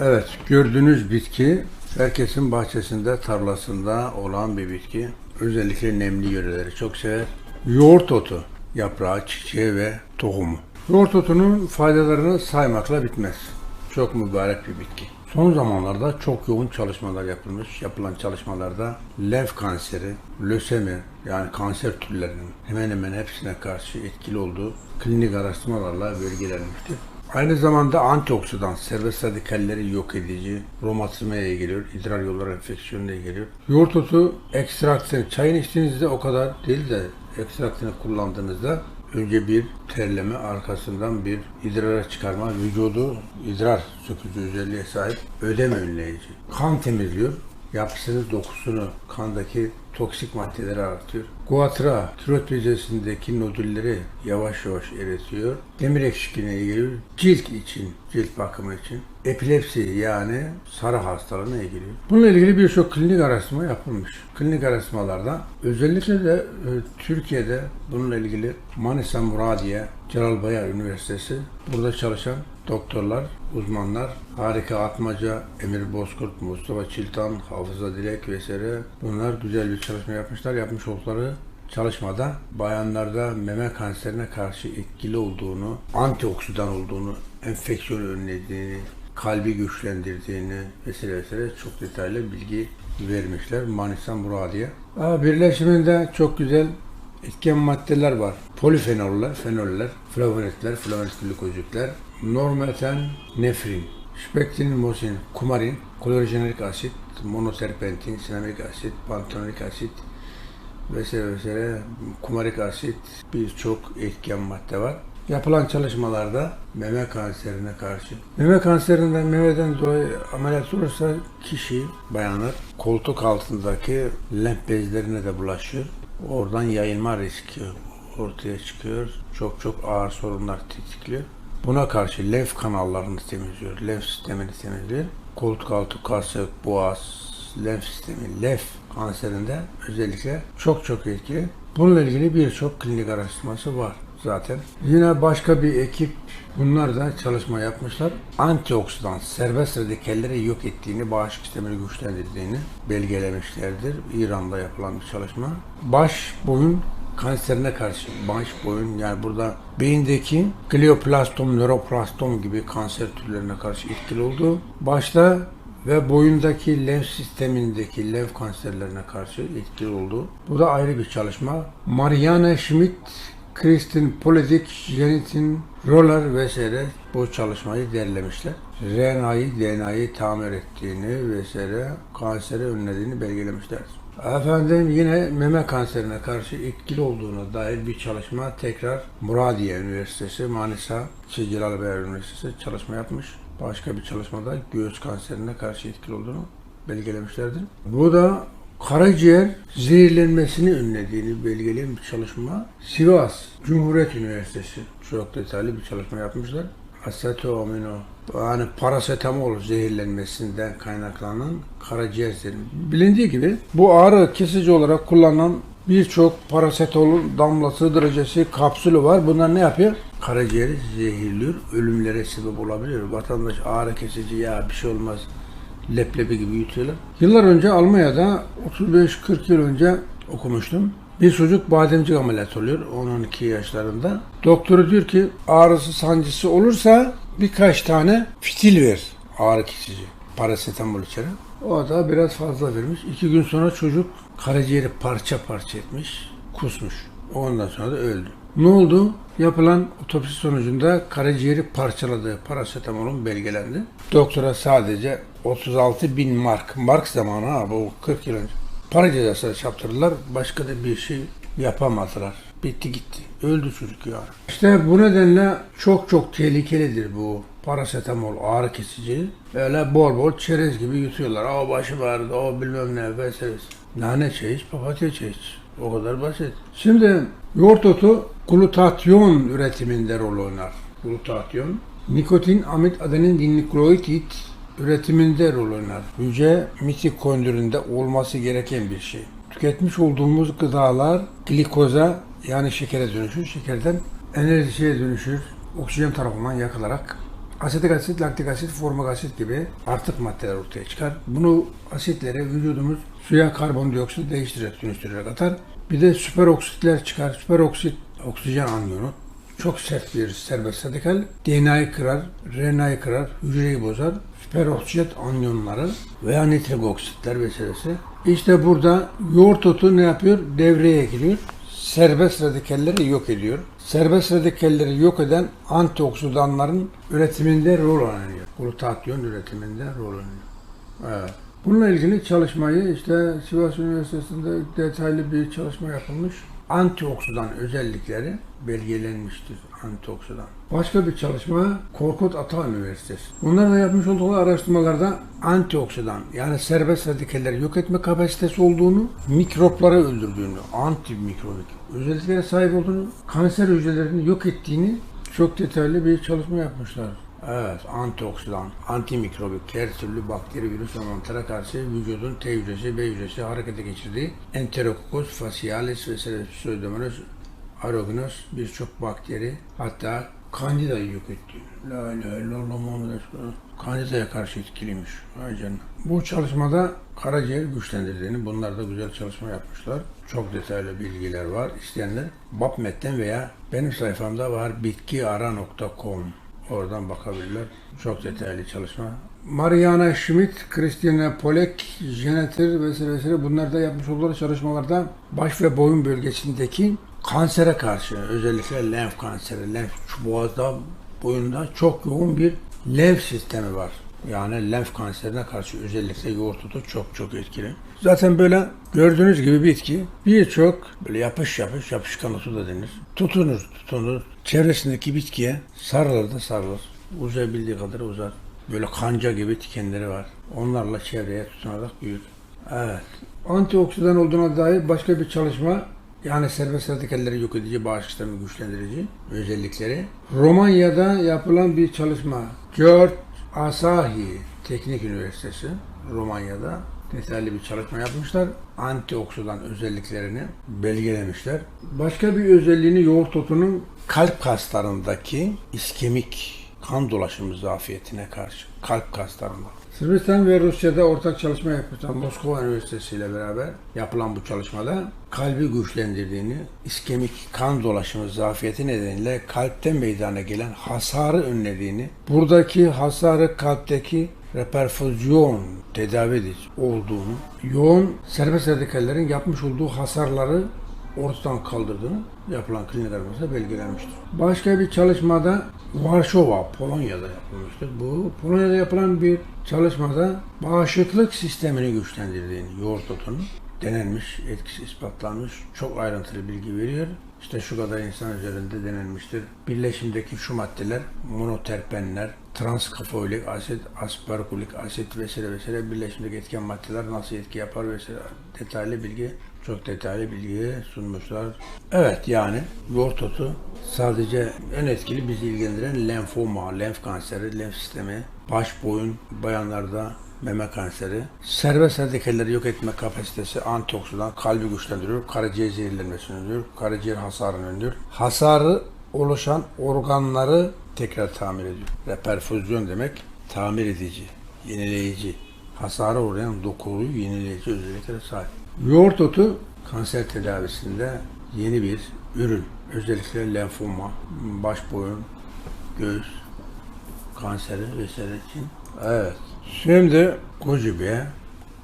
Evet, gördüğünüz bitki herkesin bahçesinde, tarlasında olan bir bitki. Özellikle nemli yöreleri çok sever. Yoğurt otu, yaprağı, çiçeği ve tohumu. Yoğurt otunun faydalarını saymakla bitmez. Çok mübarek bir bitki. Son zamanlarda çok yoğun çalışmalar yapılmış. Yapılan çalışmalarda lenf kanseri, lösemi yani kanser türlerinin hemen hemen hepsine karşı etkili olduğu klinik araştırmalarla belgelenmiştir. Aynı zamanda antioksidan, serbest radikalleri yok edici, romatizmaya geliyor, idrar yolları enfeksiyonuna geliyor. Yoğurt otu ekstraktını, çayını içtiğinizde o kadar değil de ekstraktını kullandığınızda önce bir terleme arkasından bir idrara çıkarma, vücudu idrar sökücü özelliğe sahip ödem önleyici. Kan temizliyor, yapısını, dokusunu, kandaki toksik maddeleri artıyor. Guatra, tiroid bezesindeki nodülleri yavaş yavaş eritiyor. Demir eksikliğine geliyor. Cilt için, cilt bakımı için. Epilepsi yani sarı hastalığına geliyor. Bununla ilgili birçok klinik araştırma yapılmış. Klinik araştırmalarda özellikle de e, Türkiye'de bununla ilgili Manisa Muradiye, Celal Bayar Üniversitesi burada çalışan doktorlar, uzmanlar, Harika Atmaca, Emir Bozkurt, Mustafa Çiltan, Hafıza Dilek vesaire bunlar güzel bir çalışma yapmışlar. Yapmış oldukları çalışmada bayanlarda meme kanserine karşı etkili olduğunu, antioksidan olduğunu, enfeksiyon önlediğini, kalbi güçlendirdiğini vesaire vesaire çok detaylı bilgi vermişler Manisa Muradiye. Birleşiminde çok güzel etken maddeler var. Polifenoller, fenoller, flavonoidler, flavonoid glikozitler, normeten, nefrin, spektrinomosin, kumarin, klorojenerik asit, monoterpentin, sinamik asit, pantenonik asit vesaire vesaire kumarik asit birçok etken madde var. Yapılan çalışmalarda meme kanserine karşı. Meme kanserinden memeden dolayı ameliyat olursa kişi, bayanlar koltuk altındaki lenf bezlerine de bulaşıyor. Oradan yayılma riski ortaya çıkıyor. Çok çok ağır sorunlar tetikliyor. Buna karşı lenf kanallarını temizliyor, lenf sistemini temizliyor. Koltuk altı kanser, boğaz, lenf sistemi, lenf kanserinde özellikle çok çok etkili. Bununla ilgili birçok klinik araştırması var zaten. Yine başka bir ekip bunlar da çalışma yapmışlar. Antioksidan serbest radikalleri yok ettiğini, bağışıklık sistemini güçlendirdiğini belgelemişlerdir. İran'da yapılan bir çalışma. Baş, boyun kanserine karşı baş boyun yani burada beyindeki glioplastom, nöroplastom gibi kanser türlerine karşı etkili olduğu başta ve boyundaki lenf sistemindeki lenf kanserlerine karşı etkili olduğu. Bu da ayrı bir çalışma. Mariana Schmidt, Kristin Politik, Jenitin Roller vesaire bu çalışmayı derlemişler. RNA'yı, DNA'yı tamir ettiğini vesaire kanseri önlediğini belgelemişler. Efendim yine meme kanserine karşı etkili olduğuna dair bir çalışma tekrar Muradiye Üniversitesi, Manisa, Celal Bayar Üniversitesi çalışma yapmış. Başka bir çalışmada göğüs kanserine karşı etkili olduğunu belgelemişlerdir. Bu da karaciğer zehirlenmesini önlediğini belgeleyen bir çalışma. Sivas Cumhuriyet Üniversitesi çok detaylı bir çalışma yapmışlar. Asetamino yani parasetamol zehirlenmesinden kaynaklanan karaciğer zehirlenmesi. Bilindiği gibi bu ağrı kesici olarak kullanılan birçok parasetamol damlası derecesi kapsülü var. Bunlar ne yapıyor? Karaciğeri zehirliyor, ölümlere sebep olabiliyor. Vatandaş ağrı kesici ya bir şey olmaz leblebi gibi yutuyorlar. Yıllar önce Almanya'da 35-40 yıl önce okumuştum. Bir çocuk bademcik ameliyat oluyor 10-12 yaşlarında. Doktoru diyor ki ağrısı sancısı olursa birkaç tane fitil ver ağrı kesici. Parasetamol içeri. O da biraz fazla vermiş. İki gün sonra çocuk karaciğeri parça parça etmiş, kusmuş. Ondan sonra da öldü. Ne oldu? Yapılan otopsi sonucunda karaciğeri parçaladığı parasetamolun belgelendi. Doktora sadece 36 bin mark, mark zamanı ha bu 40 yıl önce. Para cezası çarptırdılar. Başka da bir şey yapamadılar. Bitti gitti. Öldü çocuk ya. İşte bu nedenle çok çok tehlikelidir bu parasetamol ağrı kesici. Öyle bol bol çerez gibi yutuyorlar. O başım ağrıdı, o bilmem ne vesaire. Nane çay iç, papatya çay iç. O kadar basit. Şimdi yoğurt otu glutatyon üretiminde rol oynar. Glutatyon. Nikotin, amit, adenin, dinlikloid üretiminde rol oynar. Hücre mitokondrinde olması gereken bir şey. Tüketmiş olduğumuz gıdalar glikoza yani şekere dönüşür. Şekerden enerjiye dönüşür. Oksijen tarafından yakılarak asetik asit, laktik asit, formik asit gibi artık maddeler ortaya çıkar. Bunu asitleri vücudumuz suya karbondioksit değiştirerek, dönüştürerek atar. Bir de süperoksitler çıkar. Süperoksit oksijen anyonu. Çok sert bir serbest radikal. DNA'yı kırar, RNA'yı kırar, hücreyi bozar. Süperoksit anyonları veya nitrik oksitler vesairesi. İşte burada yoğurt otu ne yapıyor? Devreye giriyor. Serbest radikalleri yok ediyor. Serbest radikalleri yok eden antioksidanların üretiminde rol oynuyor. Glutatyon üretiminde rol oynuyor. Evet. Bununla ilgili çalışmayı işte Sivas Üniversitesi'nde detaylı bir çalışma yapılmış. Antioksidan özellikleri belgelenmiştir antioksidan. Başka bir çalışma Korkut Ata Üniversitesi. Bunlar da yapmış oldukları araştırmalarda antioksidan yani serbest radikalleri yok etme kapasitesi olduğunu, mikropları öldürdüğünü, antimikrobik özelliklere sahip olduğunu, kanser hücrelerini yok ettiğini çok detaylı bir çalışma yapmışlar. Evet, antioksidan, antimikrobik, her türlü bakteri, virüs ve mantıra karşı vücudun T hücresi, B hücresi harekete geçirdiği Enterococcus facialis vesaire Pseudomonas aerogenes birçok bakteri hatta Candida'yı yok etti. La ilahe illallah Muhammed Resulullah. Candida'ya karşı etkiliymiş. Vay canına. Bu çalışmada karaciğer güçlendirdiğini, bunlar da güzel çalışma yapmışlar. Çok detaylı bilgiler var. İsteyenler BAPMET'ten veya benim sayfamda var bitkiara.com Oradan bakabilirler. Çok detaylı çalışma. Mariana Schmidt, Christina Polek, Jeneter vesaire vesaire bunlar da yapmış oldukları çalışmalarda baş ve boyun bölgesindeki kansere karşı özellikle lenf kanseri, lenf boğazda boyunda çok yoğun bir lenf sistemi var. Yani lenf kanserine karşı özellikle yoğurt çok çok etkili. Zaten böyle gördüğünüz gibi bitki birçok böyle yapış yapış yapışkan otu da denir. Tutunur tutunur. Çevresindeki bitkiye sarılır da sarılır. Uzayabildiği kadar uzar. Böyle kanca gibi tikenleri var. Onlarla çevreye tutunarak büyür. Evet. Antioksidan olduğuna dair başka bir çalışma yani serbest radikalleri yok edici, bağışıklarını güçlendirici özellikleri. Romanya'da yapılan bir çalışma. George Asahi Teknik Üniversitesi Romanya'da detaylı bir çalışma yapmışlar. Antioksidan özelliklerini belgelemişler. Başka bir özelliğini yoğurt otunun kalp kaslarındaki iskemik kan dolaşımı zafiyetine karşı kalp kaslarında. Sırbistan ve Rusya'da ortak çalışma yapmışlar. Moskova Üniversitesi ile beraber yapılan bu çalışmada kalbi güçlendirdiğini, iskemik kan dolaşımı zafiyeti nedeniyle kalpten meydana gelen hasarı önlediğini, buradaki hasarı kalpteki reperfüzyon tedavi edici olduğunu, yoğun serbest radikallerin yapmış olduğu hasarları ortadan kaldırdığını yapılan klinik aramasında belgelenmiştir. Başka bir çalışmada Varşova, Polonya'da yapılmıştır. Bu Polonya'da yapılan bir çalışmada bağışıklık sistemini güçlendirdiğini, yoğurt otunun denenmiş, etkisi ispatlanmış, çok ayrıntılı bilgi veriyor. İşte şu kadar insan üzerinde denenmiştir. Birleşimdeki şu maddeler, monoterpenler, transkafolik asit, aspargulik asit vesaire vesaire birleşimdeki etken maddeler nasıl etki yapar vesaire detaylı bilgi çok detaylı bilgi sunmuşlar. Evet yani yoğurt otu sadece en etkili bizi ilgilendiren lenfoma, lenf kanseri, lenf sistemi, baş boyun bayanlarda meme kanseri, serbest radikalleri yok etme kapasitesi, antioksidan, kalbi güçlendiriyor, karaciğer zehirlenmesini önlüyor, karaciğer hasarını önlüyor. Hasarı oluşan organları tekrar tamir ediyor. Reperfüzyon demek tamir edici, yenileyici, hasara uğrayan dokuyu yenileyici özelliklere sahip. Yoğurt otu kanser tedavisinde yeni bir ürün. Özellikle lenfoma, baş boyun, göğüs kanseri vesaire için. Evet. Şimdi gojibe,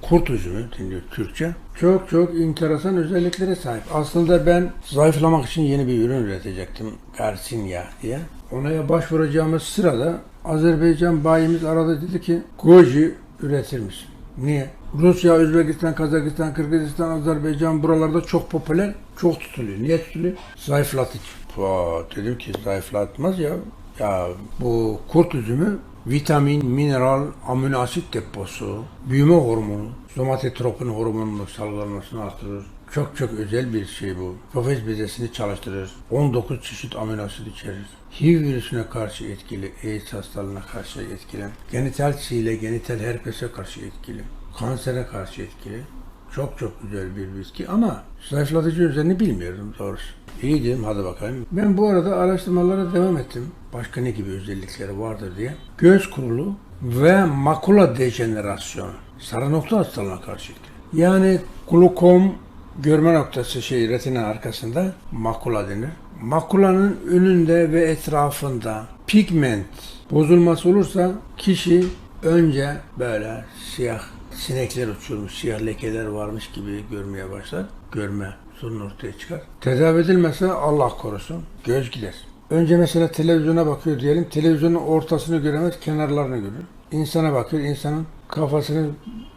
kurt üzümü deniyor Türkçe. Çok çok enteresan özelliklere sahip. Aslında ben zayıflamak için yeni bir ürün üretecektim. Garcinia diye. Ona başvuracağımız sırada Azerbaycan bayimiz aradı dedi ki goji üretir misin? Niye? Rusya, Özbekistan, Kazakistan, Kırgızistan, Azerbaycan buralarda çok popüler, çok tutuluyor. Niye tutuluyor? Zayıflatıcı. Aa, dedim ki zayıflatmaz ya. Ya bu kurt üzümü vitamin, mineral, amino asit deposu, büyüme hormonu, somatotropin hormonunun salgılanmasını artırır. Çok çok özel bir şey bu. Profes bezesini çalıştırır. 19 çeşit amino asit içerir. HIV virüsüne karşı etkili, AIDS hastalığına karşı etkili, genital sihile, genital herpese karşı etkili, kansere karşı etkili. Çok çok güzel bir bitki ama zayıflatıcı özelliğini bilmiyorum doğrusu. İyi dedim hadi bakayım. Ben bu arada araştırmalara devam ettim. Başka ne gibi özellikleri vardır diye. Göz kurulu ve makula dejenerasyonu. Sarı nokta hastalığına karşı etkili. Yani glukom görme noktası şey retina arkasında makula denir. Makulanın önünde ve etrafında pigment bozulması olursa kişi önce böyle siyah sinekler uçurmuş, siyah lekeler varmış gibi görmeye başlar. Görme sorun ortaya çıkar. Tedavi edilmezse Allah korusun göz gider. Önce mesela televizyona bakıyor diyelim. Televizyonun ortasını göremez, kenarlarını görür. İnsana bakıyor, insanın kafasını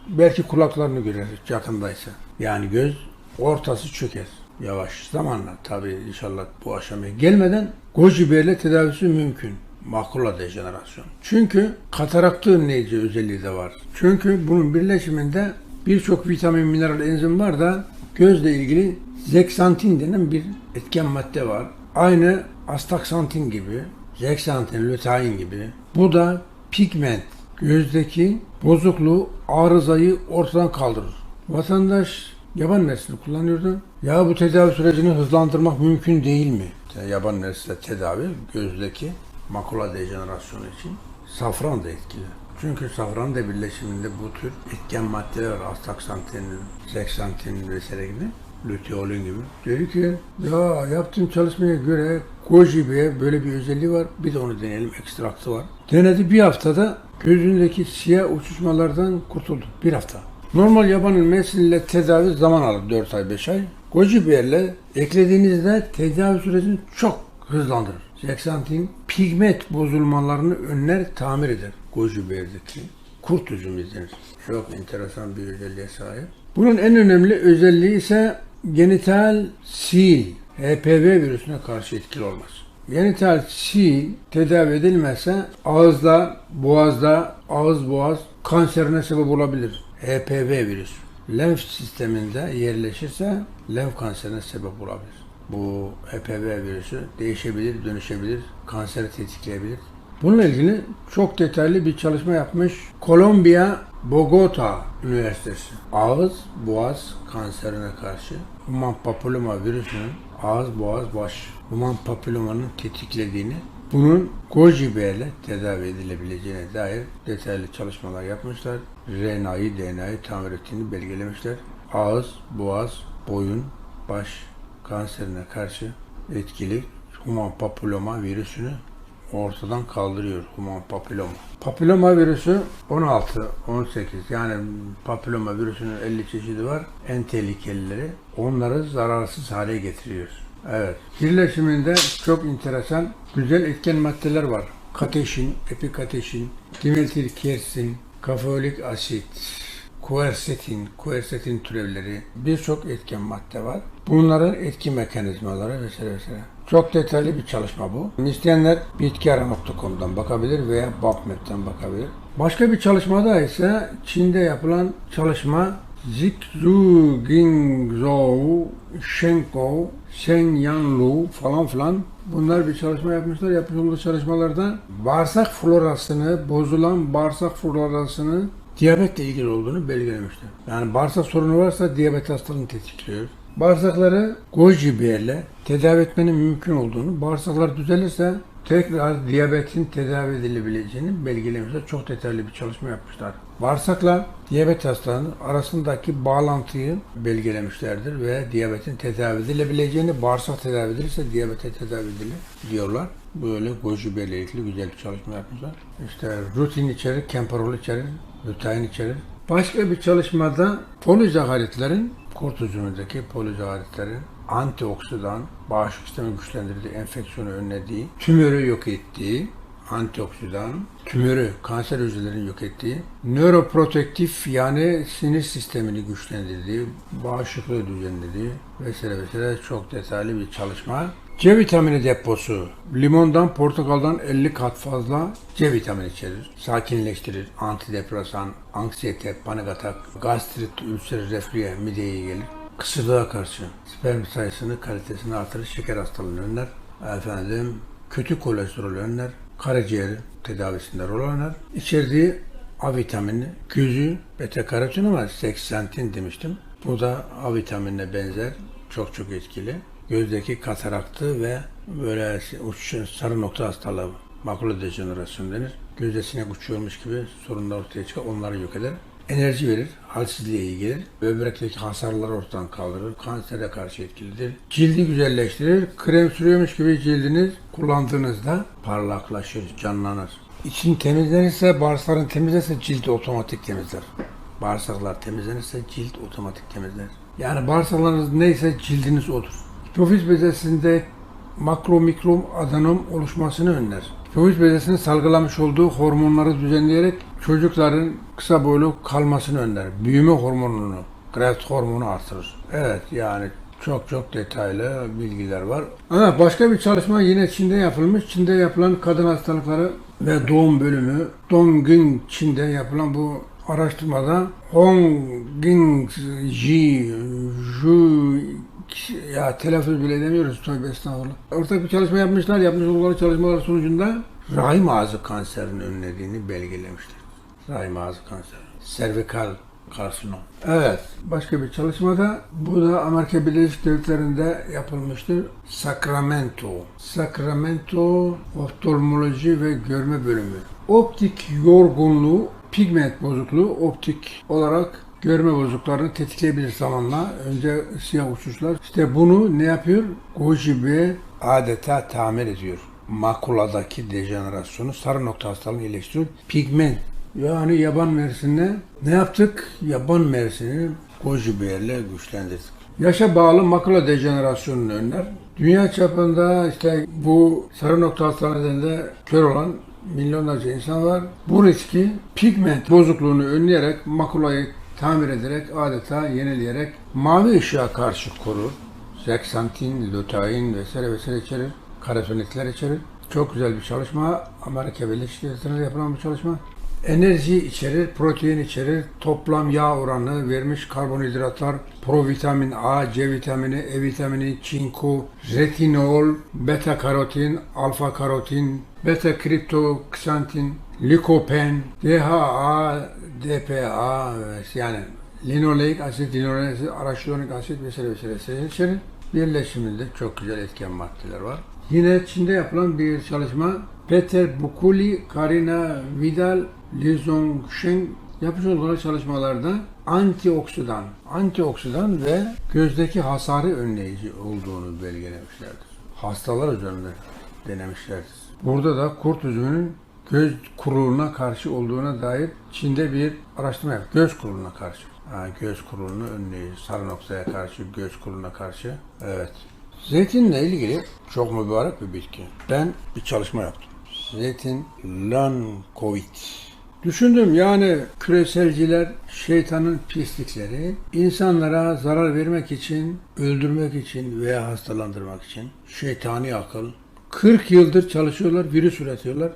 belki kulaklarını görür yakındaysa. Yani göz ortası çöker. Yavaş zamanla tabii inşallah bu aşamaya gelmeden goji tedavisi mümkün. Makula dejenerasyon. Çünkü kataraktı önleyici özelliği de var. Çünkü bunun birleşiminde birçok vitamin, mineral, enzim var da gözle ilgili zeksantin denen bir etken madde var. Aynı astaksantin gibi, zeksantin, lutein gibi. Bu da pigment, gözdeki bozukluğu, arızayı ortadan kaldırır. Vatandaş yaban mersini kullanıyordu. Ya bu tedavi sürecini hızlandırmak mümkün değil mi? Yani yaban mersini tedavi gözdeki makula dejenerasyonu için safran da etkili. Çünkü safran da birleşiminde bu tür etken maddeler var. Astaksantin, zeksantin vesaire gibi. Luteolin gibi. Dedi ki ya yaptığım çalışmaya göre goji Bey'e böyle bir özelliği var. Bir de onu deneyelim. Ekstraktı var. Denedi bir haftada gözündeki siyah uçuşmalardan kurtuldu. Bir hafta. Normal yaban mersiniyle tedavi zaman alır 4 ay 5 ay. Goji eklediğinizde tedavi sürecini çok hızlandırır. Zeksantin pigment bozulmalarını önler, tamir eder. Goji Bey'deki kurt üzümü denir. Çok enteresan bir özelliğe sahip. Bunun en önemli özelliği ise genital sil, HPV virüsüne karşı etkili olması. Genital sil tedavi edilmezse ağızda, boğazda, ağız boğaz kanserine sebep olabilir. HPV virüs. Lenf sisteminde yerleşirse lenf kanserine sebep olabilir. Bu HPV virüsü değişebilir, dönüşebilir, kanseri tetikleyebilir. Bununla ilgili çok detaylı bir çalışma yapmış Kolombiya Bogota Üniversitesi. Ağız boğaz kanserine karşı human papilloma virüsünün ağız boğaz baş human papillomanın tetiklediğini bunun Goji Bey ile tedavi edilebileceğine dair detaylı çalışmalar yapmışlar. RNA'yı, DNA'yı tamir ettiğini belgelemişler. Ağız, boğaz, boyun, baş kanserine karşı etkili human papilloma virüsünü ortadan kaldırıyor human papilloma. Papilloma virüsü 16, 18 yani papilloma virüsünün 50 çeşidi var. En tehlikelileri onları zararsız hale getiriyor. Evet. Birleşiminde çok enteresan güzel etken maddeler var. Kateşin, epikateşin, dimetilkersin, kafolik asit, kuersetin, kuersetin türevleri, birçok etken madde var. Bunların etki mekanizmaları vesaire vesaire. Çok detaylı bir çalışma bu. İsteyenler bitkiara.com'dan bakabilir veya PubMed'den bakabilir. Başka bir çalışmada ise Çin'de yapılan çalışma Zhigzu Gingzhou, Shenkou, Shenyanglu falan filan bunlar bir çalışma yapmışlar. Yapmış olduğu çalışmalarda bağırsak florasını, bozulan bağırsak florasını diyabetle ilgili olduğunu belgelemişler. Yani bağırsak sorunu varsa diyabet hastalığını tetikliyor. Bağırsakları goji ile tedavi etmenin mümkün olduğunu, bağırsaklar düzelirse tekrar diyabetin tedavi edilebileceğini belgelemişler. Çok detaylı bir çalışma yapmışlar. Bağırsakla diyabet hastalığının arasındaki bağlantıyı belgelemişlerdir ve diyabetin tedavi edilebileceğini, bağırsak tedavi edilirse diyabete tedavi edilir diyorlar. Böyle goji ile ilgili güzel bir çalışma yapmışlar. İşte rutin içerir, kemperol içerir, lutein içerir. Başka bir çalışmada polizaharitlerin kurt üzümündeki polizaharitlerin antioksidan, bağışıklık sistemi güçlendirdiği, enfeksiyonu önlediği, tümörü yok ettiği, antioksidan, tümörü, kanser hücrelerini yok ettiği, nöroprotektif yani sinir sistemini güçlendirdiği, bağışıklığı düzenlediği vesaire vesaire çok detaylı bir çalışma. C vitamini deposu. Limondan, portakaldan 50 kat fazla C vitamini içerir. Sakinleştirir. Antidepresan, anksiyete, panik atak, gastrit, ülser, reflüye, mideye gelir. Kısırlığa karşı sperm sayısını, kalitesini artırır. Şeker hastalığını önler. Efendim, kötü kolesterol önler. Karaciğer tedavisinde rol oynar. İçerdiği A vitamini, gözü, beta karotin ama seksantin demiştim. Bu da A vitaminine benzer. Çok çok etkili. Gözdeki kataraktı ve böyle uçuşan sarı nokta hastalığı makula dejenerasyonu denir. Gözde sinek uçuyormuş gibi sorunlar ortaya çıkar. Onları yok eder. Enerji verir, halsizliğe iyi gelir, böbrekteki hasarları ortadan kaldırır, kansere karşı etkilidir. Cildi güzelleştirir, krem sürüyormuş gibi cildiniz kullandığınızda parlaklaşır, canlanır. İçin temizlenirse, bağırsakların temizlenirse cilt otomatik temizler. Bağırsaklar temizlenirse cilt otomatik temizlenir. Yani bağırsaklarınız neyse cildiniz odur. Hipofiz bezesinde makro mikro adenom oluşmasını önler. Hipofiz bezesinin salgılamış olduğu hormonları düzenleyerek çocukların kısa boylu kalmasını önler. Büyüme hormonunu, growth hormonu artırır. Evet yani çok çok detaylı bilgiler var. Ama başka bir çalışma yine Çin'de yapılmış. Çin'de yapılan kadın hastalıkları ve doğum bölümü Dongging Çin'de yapılan bu araştırmada Hong Ji Ju ya telaffuz bile edemiyoruz tövbe estağfurullah. Ortak bir çalışma yapmışlar. Yapmış oldukları çalışmalar sonucunda rahim ağzı kanserinin önlediğini belgelemişler. Rahim ağzı kanseri. Servikal karsinom. Evet. Başka bir çalışmada bu da Amerika Birleşik Devletleri'nde yapılmıştır. Sacramento. Sacramento oftalmoloji ve görme bölümü. Optik yorgunluğu, pigment bozukluğu optik olarak görme bozukluklarını tetikleyebilir zamanla. Önce siyah uçuşlar. İşte bunu ne yapıyor? Goji Bey adeta tamir ediyor. Makuladaki dejenerasyonu, sarı nokta hastalığını iyileştiriyor. Pigment yani yaban mersine ne yaptık? Yaban mersini goji Bey'le güçlendirdik. Yaşa bağlı makula dejenerasyonunu önler. Dünya çapında işte bu sarı nokta hastalığı nedeniyle kör olan milyonlarca insan var. Bu riski pigment bozukluğunu önleyerek makulayı tamir ederek adeta yenileyerek mavi ışığa karşı korur. Zeksantin, lutein vesaire vesaire içerir. Karotenoidler içerir. Çok güzel bir çalışma. Amerika Birleşik Devletleri'nde yapılan bir çalışma. Enerji içerir, protein içerir, toplam yağ oranı, vermiş karbonhidratlar, provitamin A, C vitamini, E vitamini, çinko, retinol, beta karotin, alfa karotin, beta kriptoksantin, likopen, DHA, DPA yani linoleik asit, linoleik asit, araşidonik asit vesaire vesaire içerir. Birleşiminde çok güzel etken maddeler var. Yine Çin'de yapılan bir çalışma Peter Bukuli, Karina Vidal, Li Zongsheng yapmış oldukları çalışmalarda antioksidan, antioksidan ve gözdeki hasarı önleyici olduğunu belgelemişlerdir. Hastalar üzerinde denemişlerdir. Burada da kurt üzümünün göz kuruluğuna karşı olduğuna dair Çin'de bir araştırma yaptı. Göz kuruluğuna karşı. Ha, göz kuruluğunu önleyici, sarı noktaya karşı, göz kuruluğuna karşı. Evet. Zeytinle ilgili çok mübarek bir bitki. Ben bir çalışma yaptım. Zeytin Lankovit. Düşündüm yani küreselciler şeytanın pislikleri insanlara zarar vermek için, öldürmek için veya hastalandırmak için şeytani akıl 40 yıldır çalışıyorlar, virüs üretiyorlar.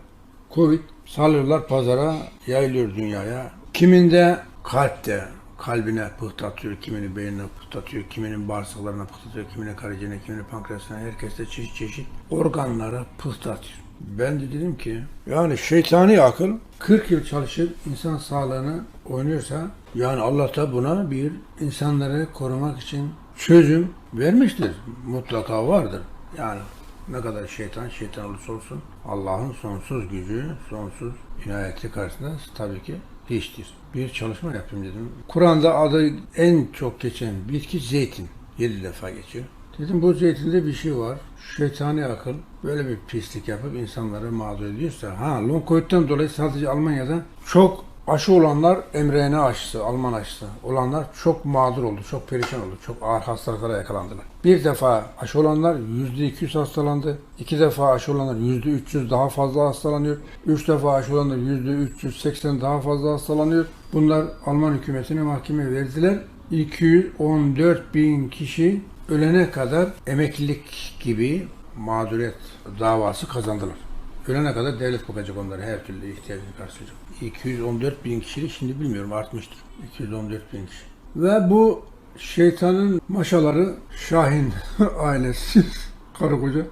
Covid salıyorlar pazara, yayılıyor dünyaya. Kiminde kalpte, kalbine pıhtatıyor, kimini beynine pıhtatıyor, kiminin bağırsaklarına pıhtatıyor, kimine karaciğerine, kimine pankreasına, herkeste çeşit çeşit organlara pıhtatıyor. Ben de dedim ki yani şeytani akıl 40 yıl çalışıp insan sağlığını oynuyorsa yani Allah da buna bir insanları korumak için çözüm vermiştir. Mutlaka vardır. Yani ne kadar şeytan şeytan olursa olsun Allah'ın sonsuz gücü, sonsuz inayeti karşısında tabii ki hiçtir. Bir çalışma yapayım dedim. Kur'an'da adı en çok geçen bitki zeytin. Yedi defa geçiyor. Dedim bu zeytinde bir şey var. Şeytani akıl böyle bir pislik yapıp insanları mağdur ediyorsa. Ha long dolayı sadece Almanya'da çok aşı olanlar mRNA aşısı, Alman aşısı olanlar çok mağdur oldu, çok perişan oldu, çok ağır hastalıklara yakalandılar. Bir defa aşı olanlar %200 hastalandı, iki defa aşı olanlar %300 daha fazla hastalanıyor, üç defa aşı olanlar %380 daha fazla hastalanıyor. Bunlar Alman hükümetine mahkemeye verdiler. 214 bin kişi ölene kadar emeklilik gibi mağduriyet davası kazandılar. Ölene kadar devlet bakacak onlara her türlü ihtiyacını karşılayacak. 214 bin kişilik şimdi bilmiyorum artmıştır. 214 bin kişi. Ve bu şeytanın maşaları Şahin ailesi karı koca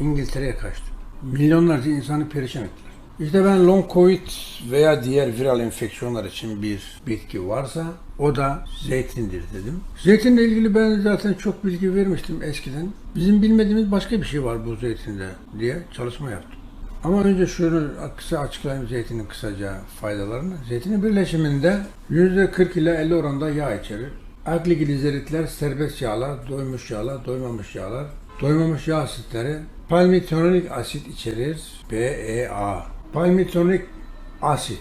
İngiltere'ye kaçtı. Milyonlarca insanı perişan ettiler. İşte ben long covid veya diğer viral enfeksiyonlar için bir bitki varsa o da zeytindir dedim. Zeytinle ilgili ben zaten çok bilgi vermiştim eskiden. Bizim bilmediğimiz başka bir şey var bu zeytinde diye çalışma yaptım. Ama önce şunu kısa açıklayayım zeytinin kısaca faydalarını. Zeytinin birleşiminde %40 ile 50 oranda yağ içerir. Agliglizeritler, serbest yağlar, doymuş yağlar, doymamış yağlar, doymamış yağ asitleri, palmitonik asit içerir, BEA. Palmitonik asit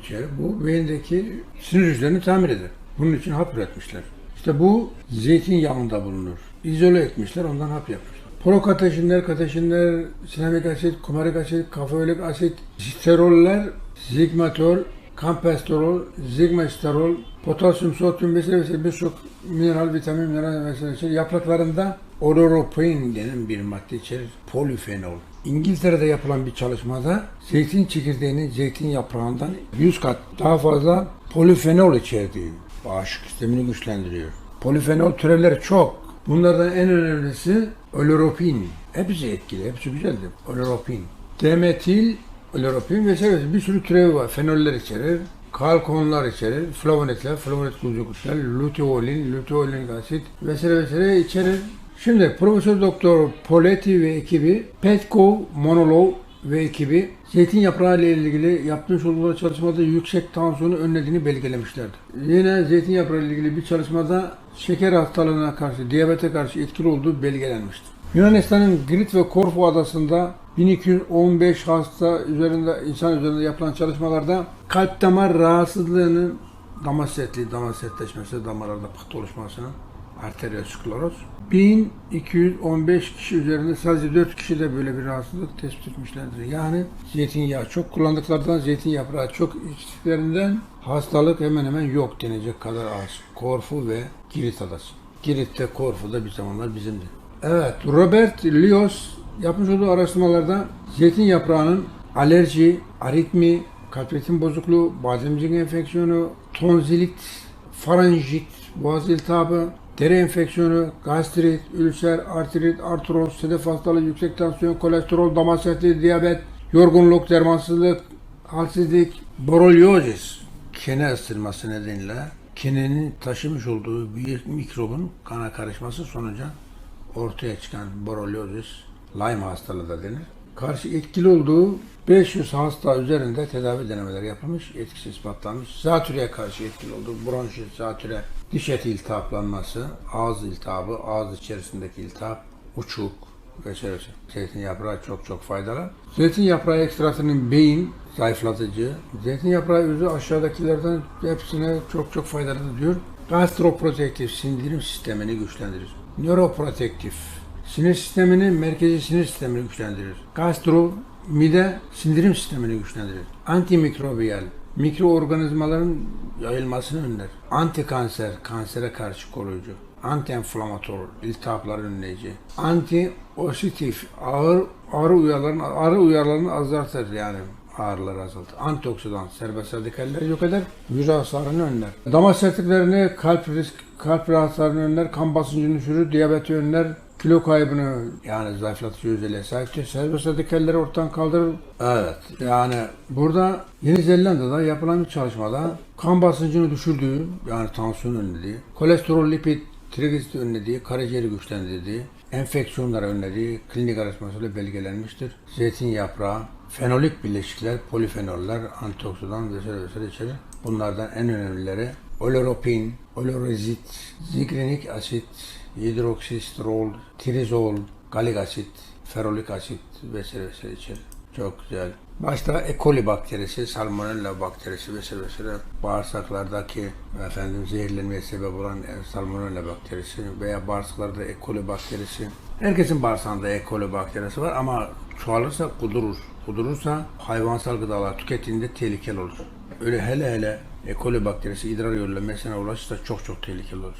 içerir. Bu beyindeki sinir hücrelerini tamir eder. Bunun için hap üretmişler. İşte bu zeytinyağında bulunur. İzole etmişler, ondan hap yapmışlar. Prokateşinler, kateşinler, sinemik asit, kumarik asit, kafeolik asit, steroller, zigmatol, kampesterol, zigmesterol, potasyum, sodyum vesaire vesaire birçok mineral, vitamin, mineral vesaire içerir. Yapraklarında oloropein denen bir madde içerir. Polifenol. İngiltere'de yapılan bir çalışmada zeytin çekirdeğinin zeytin yaprağından 100 kat daha fazla polifenol içerdiği bağışıklık sistemini güçlendiriyor. Polifenol türevleri çok. Bunlardan en önemlisi oloropein. Hepsi etkili, hepsi güzeldir. Oloropein. Demetil, oloropein vesaire bir sürü türevi var. Fenoller içerir. Kalkonlar içerir, flavonetler, flavonet kuyruklar, luteolin, luteolin asit vesaire vesaire içerir. Şimdi Profesör Doktor Poletti ve ekibi, Petkov, Monolov ve ekibi zeytin yaprağı ile ilgili yapmış oldukları çalışmada yüksek tansiyonu önlediğini belgelemişlerdi. Yine zeytin yaprağı ile ilgili bir çalışmada şeker hastalığına karşı, diyabete karşı etkili olduğu belgelenmiştir. Yunanistan'ın Girit ve Korfu adasında 1215 hasta üzerinde insan üzerinde yapılan çalışmalarda kalp damar rahatsızlığının damar sertliği, damar sertleşmesi, damarlarda pıhtı oluşmasının arterioskleroz. 1215 kişi üzerinde sadece 4 kişi de böyle bir rahatsızlık tespit etmişlerdir. Yani zeytinyağı çok kullandıklarından, zeytin yaprağı çok içtiklerinden hastalık hemen hemen yok denecek kadar az. Korfu ve Girit adası. Girit'te Korfu'da bir zamanlar bizimdi. Evet, Robert Lios yapmış olduğu araştırmalarda zeytin yaprağının alerji, aritmi, kalp ritim bozukluğu, bademcik enfeksiyonu, tonzilit, faranjit, boğaz iltihabı, deri enfeksiyonu, gastrit, ülser, artrit, artroz, sedef hastalığı, yüksek tansiyon, kolesterol, damar sertliği, diyabet, yorgunluk, dermansızlık, halsizlik, borolyozis, kene ısırması nedeniyle kenenin taşımış olduğu bir mikrobun kana karışması sonucu ortaya çıkan borolyozis, Lyme hastalığı da denir. Karşı etkili olduğu 500 hasta üzerinde tedavi denemeleri yapılmış, etkisi ispatlanmış. Zatürreye karşı etkili olduğu bronşit, zatürre, diş eti iltihaplanması, ağız iltihabı, ağız içerisindeki iltihap, uçuk vesaire. Zeytin yaprağı çok çok faydalı. Zeytin yaprağı ekstratının beyin zayıflatıcı. Zeytin yaprağı özü aşağıdakilerden hepsine çok çok faydalı diyor. Gastroprotektif sindirim sistemini güçlendirir. Nöroprotektif sinir sistemini, merkezi sinir sistemini güçlendirir. Gastro, mide sindirim sistemini güçlendirir. Antimikrobiyal, mikroorganizmaların yayılmasını önler. Antikanser, kansere karşı koruyucu. Anti-enflamator, iltihapları önleyici. Anti-ositif, ağır ağrı uyarlarını, ağrı uyarlarını azaltır yani ağrıları azaltır. Antioksidan, serbest radikalleri yok eder, yüz hasarını önler. Damar sertliklerini, kalp risk, kalp rahatsızlığını önler, kan basıncını düşürür, diyabeti önler, kilo kaybını yani zayıflatıcı özelliğe sahiptir. Serbest radikalleri ortadan kaldırır. Evet. Yani burada Yeni Zelanda'da yapılan bir çalışmada kan basıncını düşürdüğü yani tansiyon önlediği, kolesterol, lipid, trigliserit önlediği, karaciğeri güçlendirdiği, enfeksiyonları önlediği klinik araştırmasıyla belgelenmiştir. Zeytin yaprağı, fenolik bileşikler, polifenoller, antioksidan vesaire vesaire içerir. Bunlardan en önemlileri oloropein, olorezit, zigrenik asit, hidroksisterol, trizol, galik asit, ferolik asit vesaire vesaire içerir. Çok güzel. Başta E. coli bakterisi, salmonella bakterisi vesaire vesaire bağırsaklardaki efendim zehirlenmeye sebep olan e, salmonella bakterisi veya bağırsaklarda E. coli bakterisi. Herkesin bağırsağında E. coli bakterisi var ama çoğalırsa kudurur. Kudurursa hayvansal gıdalar tükettiğinde tehlikeli olur. Öyle hele hele E. coli bakterisi idrar yoluyla mesene ulaşırsa çok çok tehlikeli olur.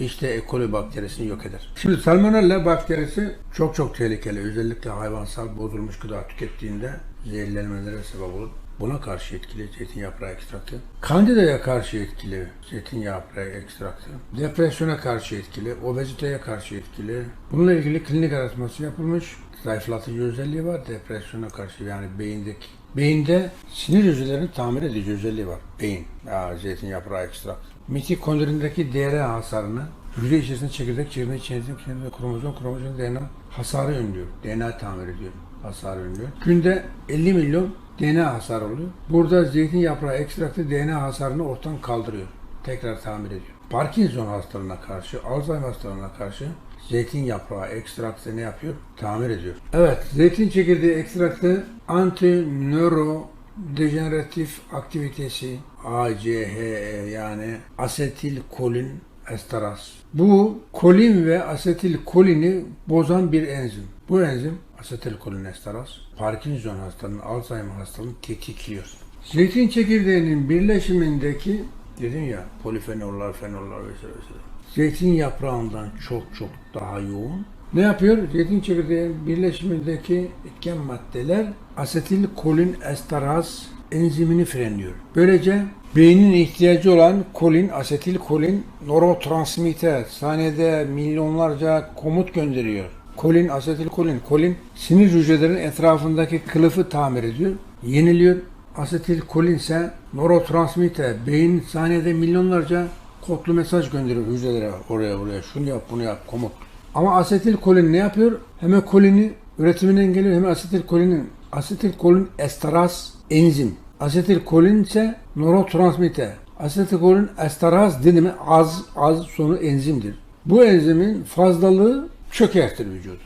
İşte E. coli bakterisini yok eder. Şimdi salmonella bakterisi çok çok tehlikeli. Özellikle hayvansal bozulmuş gıda tükettiğinde zehirlenmelere sebep olur. Buna karşı etkili zeytin yaprağı ekstraktı. Kandidaya karşı etkili zeytin yaprağı ekstraktı. Depresyona karşı etkili, obeziteye karşı etkili. Bununla ilgili klinik araştırması yapılmış. Zayıflatıcı özelliği var depresyona karşı yani beyindeki. Beyinde sinir hücrelerini tamir edici özelliği var. Beyin, ya, zeytin yaprağı ekstraktı. Mitokondrindeki DNA hasarını hücre içerisinde çekirdek, çekirdek içerisinde kromozom, kromozom DNA hasarı önlüyor. DNA tamir ediyor. Hasarı önlüyor. Günde 50 milyon DNA hasarı oluyor. Burada zeytin yaprağı ekstraktı DNA hasarını ortadan kaldırıyor. Tekrar tamir ediyor. Parkinson hastalığına karşı, Alzheimer hastalığına karşı zeytin yaprağı ekstraktı ne yapıyor? Tamir ediyor. Evet, zeytin çekirdeği ekstraktı anti nöro dejeneratif aktivitesi ACHE yani asetil kolin esteraz. Bu kolin ve asetil kolini bozan bir enzim. Bu enzim asetil kolin esteraz Parkinson hastalığının, Alzheimer hastalığını tetikliyor. Zeytin çekirdeğinin birleşimindeki dedim ya polifenoller, fenoller vesaire vesaire. Zeytin yaprağından çok çok daha yoğun. Ne yapıyor? Zeytin çekirdeğinin birleşimindeki etken maddeler asetil kolin esteraz enzimini frenliyor. Böylece beynin ihtiyacı olan kolin, asetil kolin nörotransmitter saniyede milyonlarca komut gönderiyor. Kolin, asetil kolin, kolin sinir hücrelerinin etrafındaki kılıfı tamir ediyor, yeniliyor. Asetil kolin ise nörotransmitter, beyin saniyede milyonlarca kodlu mesaj gönderiyor hücrelere oraya buraya şunu yap bunu yap komut. Ama asetil kolin ne yapıyor? Hem kolini üretimini engelliyor hem asetil kolinin asetil kolin esteraz enzim. Asetil kolin ise nörotransmitter. Asetil kolin esteraz dedi mi az az sonu enzimdir. Bu enzimin fazlalığı çökertir vücudu.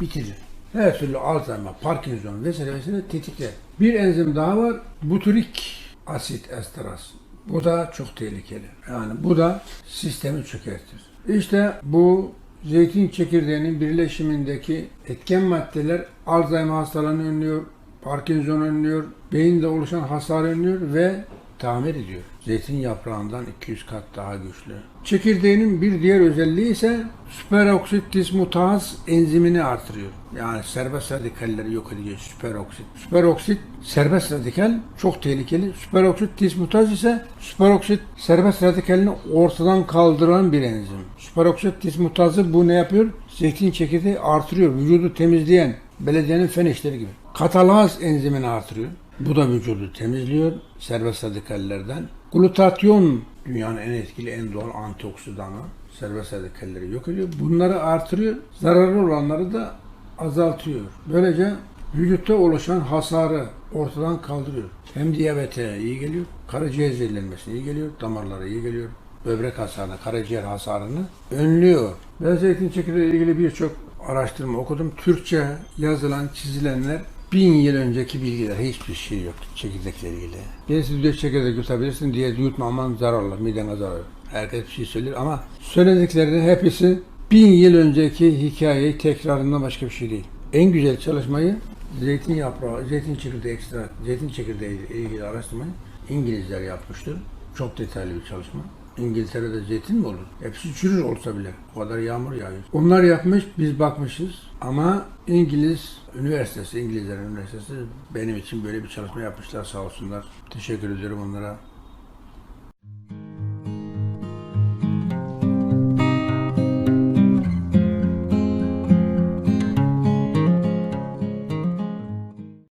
Bitirir. Her türlü Alzheimer, Parkinson vesaire vesaire tetikler. Bir enzim daha var. Butyrik asit esteraz. Bu da çok tehlikeli. Yani bu da sistemi çökertir. İşte bu zeytin çekirdeğinin birleşimindeki etken maddeler Alzheimer hastalığını önlüyor, Parkinson önlüyor, beyinde oluşan hasar önlüyor ve tamir ediyor. Zeytin yaprağından 200 kat daha güçlü. Çekirdeğinin bir diğer özelliği ise süperoksit dismutaz enzimini artırıyor. Yani serbest radikalleri yok ediyor süperoksit. Süperoksit serbest radikal çok tehlikeli. Süperoksit dismutaz ise süperoksit serbest radikalini ortadan kaldıran bir enzim. Süperoksit dismutazı bu ne yapıyor? Zeytin çekirdeği artırıyor. Vücudu temizleyen belediyenin fen işleri gibi. Katalaz enzimini artırıyor. Bu da vücudu temizliyor serbest radikallerden. Glutatyon dünyanın en etkili, en doğal antioksidanı. Serbest radikalleri yok ediyor. Bunları artırıyor. Zararlı olanları da azaltıyor. Böylece vücutta oluşan hasarı ortadan kaldırıyor. Hem diyabete iyi geliyor, karaciğer zehirlenmesine iyi geliyor, damarlara iyi geliyor. Böbrek hasarını, karaciğer hasarını önlüyor. Ben zeytin çekirdeği ilgili birçok araştırma okudum. Türkçe yazılan, çizilenler bin yıl önceki bilgiler. Hiçbir şey yok çekirdekle ilgili. Birisi diyor çekirdek yutabilirsin diye yutma zararlı, midene zarar. Herkes bir şey söyler ama söylediklerinin hepsi bin yıl önceki hikayeyi tekrarından başka bir şey değil. En güzel çalışmayı zeytin yaprağı, zeytin çekirdeği ekstra, zeytin çekirdeği ile ilgili araştırmayı İngilizler yapmıştır. Çok detaylı bir çalışma. İngiltere'de zeytin mi olur? Hepsi çürür olsa bile. O kadar yağmur yağıyor. Onlar yapmış, biz bakmışız. Ama İngiliz Üniversitesi, İngilizler Üniversitesi benim için böyle bir çalışma yapmışlar sağ olsunlar. Teşekkür ediyorum onlara.